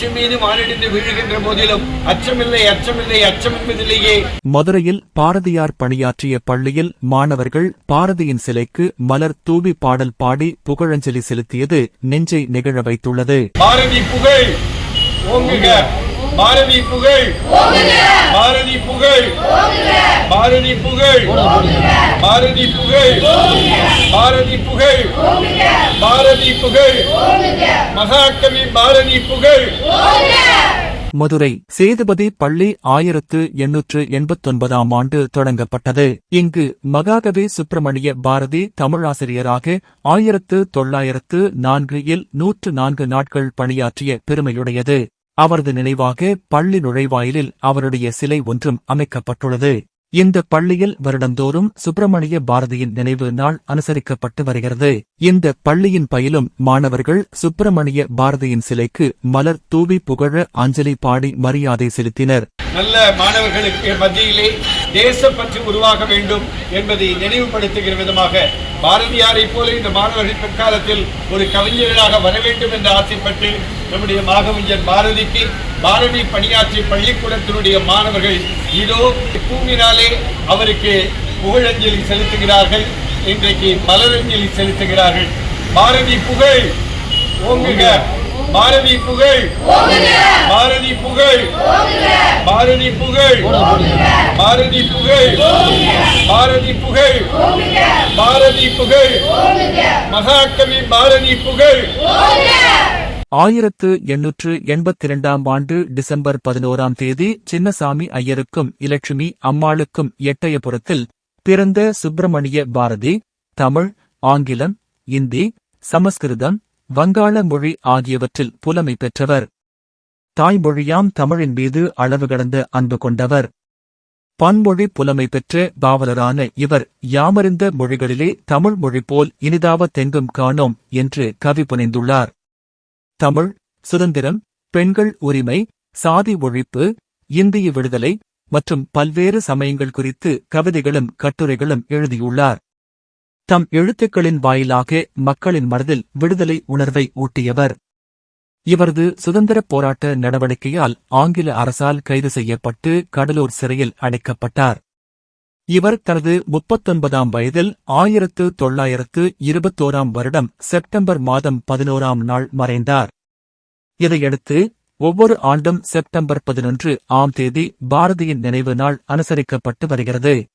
உச்சி மீது மானிடிந்து வீழுகின்ற போதிலும் அச்சமில்லை அச்சமில்லை அச்சம் என்பதிலேயே மதுரையில் பாரதியார் பணியாற்றிய பள்ளியில் மாணவர்கள் பாரதியின் சிலைக்கு மலர் தூவி பாடல் பாடி புகழஞ்சலி செலுத்தியது நெஞ்சை நெகிழ வைத்துள்ளது. பாரதி புகழ் ஓங்குக. பாரதி புகழ். பாரதி புகழ். பாரதி புகழ். பாரதி புகழ். பாரதி புகழ். பாரதி புகழ். மகாகவி பாரதி புகழ். மதுரை சேதுபதி பள்ளி ஆயிரத்து எண்ணூற்று எண்பத்தொன்பதாம் ஆண்டு தொடங்கப்பட்டது. இங்கு மகாகவி சுப்பிரமணிய பாரதி தமிழாசிரியராக ஆயிரத்து தொள்ளாயிரத்து நான்கு இல் நூற்று நான்கு நாட்கள் பணியாற்றிய பெருமையுடையது. அவரது நினைவாக பள்ளி நுழைவாயிலில் அவருடைய சிலை ஒன்றும் அமைக்கப்பட்டுள்ளது. இந்த பள்ளியில் வருடந்தோறும் சுப்பிரமணிய பாரதியின் நினைவு நாள் அனுசரிக்கப்பட்டு வருகிறது. இந்த பள்ளியின் பயிலும் மாணவர்கள் சுப்பிரமணிய பாரதியின் சிலைக்கு மலர் தூவி புகழ அஞ்சலி பாடி மரியாதை செலுத்தினர். நல்ல மாணவர்களுக்கு மத்தியிலே தேசப்பற்று உருவாக வேண்டும் என்பதை நினைவுபடுத்துகிற விதமாக பாரதியாரை போல இந்த மாணவர்கள் பிற்காலத்தில் ஒரு கவிஞர்களாக வர வேண்டும் என்று ஆசைப்பட்டு நம்முடைய மாகவிஞர் பாரதிக்கு பாரதி பணியாற்றிய பள்ளிக்கூடத்தினுடைய மாணவர்கள் இதோ பூமினாலே அவருக்கு புகழஞ்சலி செலுத்துகிறார்கள். இன்றைக்கு மலரஞ்சலி செலுத்துகிறார்கள். பாரதி புகழ்! ஓங்குக! பாரதி புகழ்! பாரதி புகழ்! பாரதி புகழ்! பாரதி புகழ்! பாரதி புகழ்! பாரதி புகழ்! மகாகவி பாரதி புகழ்! ஆயிரத்து எண்ணூற்று எண்பத்தி இரண்டாம் ஆண்டு டிசம்பர் பதினோராம் தேதி சின்னசாமி ஐயருக்கும் இலட்சுமி அம்மாளுக்கும் எட்டயபுரத்தில் பிறந்த சுப்பிரமணிய பாரதி தமிழ் ஆங்கிலம் இந்தி சமஸ்கிருதம் வங்காள மொழி ஆகியவற்றில் புலமை பெற்றவர். தாய்மொழியாம் தமிழின் மீது அளவு கடந்த அன்பு கொண்டவர். பன்மொழி புலமை பெற்ற பாவலரான இவர் யாமறிந்த மொழிகளிலே தமிழ் மொழி போல் இனிதாவ தெங்கும் காணோம் என்று கவி புனைந்துள்ளார். தமிழ் சுதந்திரம் பெண்கள் உரிமை சாதி ஒழிப்பு இந்திய விடுதலை மற்றும் பல்வேறு சமயங்கள் குறித்து கவிதைகளும் கட்டுரைகளும் எழுதியுள்ளார். தம் எழுத்துக்களின் வாயிலாக மக்களின் மனதில் விடுதலை உணர்வை ஊட்டியவர். இவரது சுதந்திரப் போராட்ட நடவடிக்கையால் ஆங்கில அரசால் கைது செய்யப்பட்டு கடலூர் சிறையில் அடைக்கப்பட்டார். இவர் தனது முப்பத்தொன்பதாம் வயதில் ஆயிரத்து தொள்ளாயிரத்து இருபத்தோராம் வருடம் செப்டம்பர் மாதம் பதினோராம் நாள் மறைந்தார். இதையடுத்து ஒவ்வொரு ஆண்டும் செப்டம்பர் பதினொன்று ஆம் தேதி பாரதியின் நினைவு நாள் அனுசரிக்கப்பட்டு வருகிறது.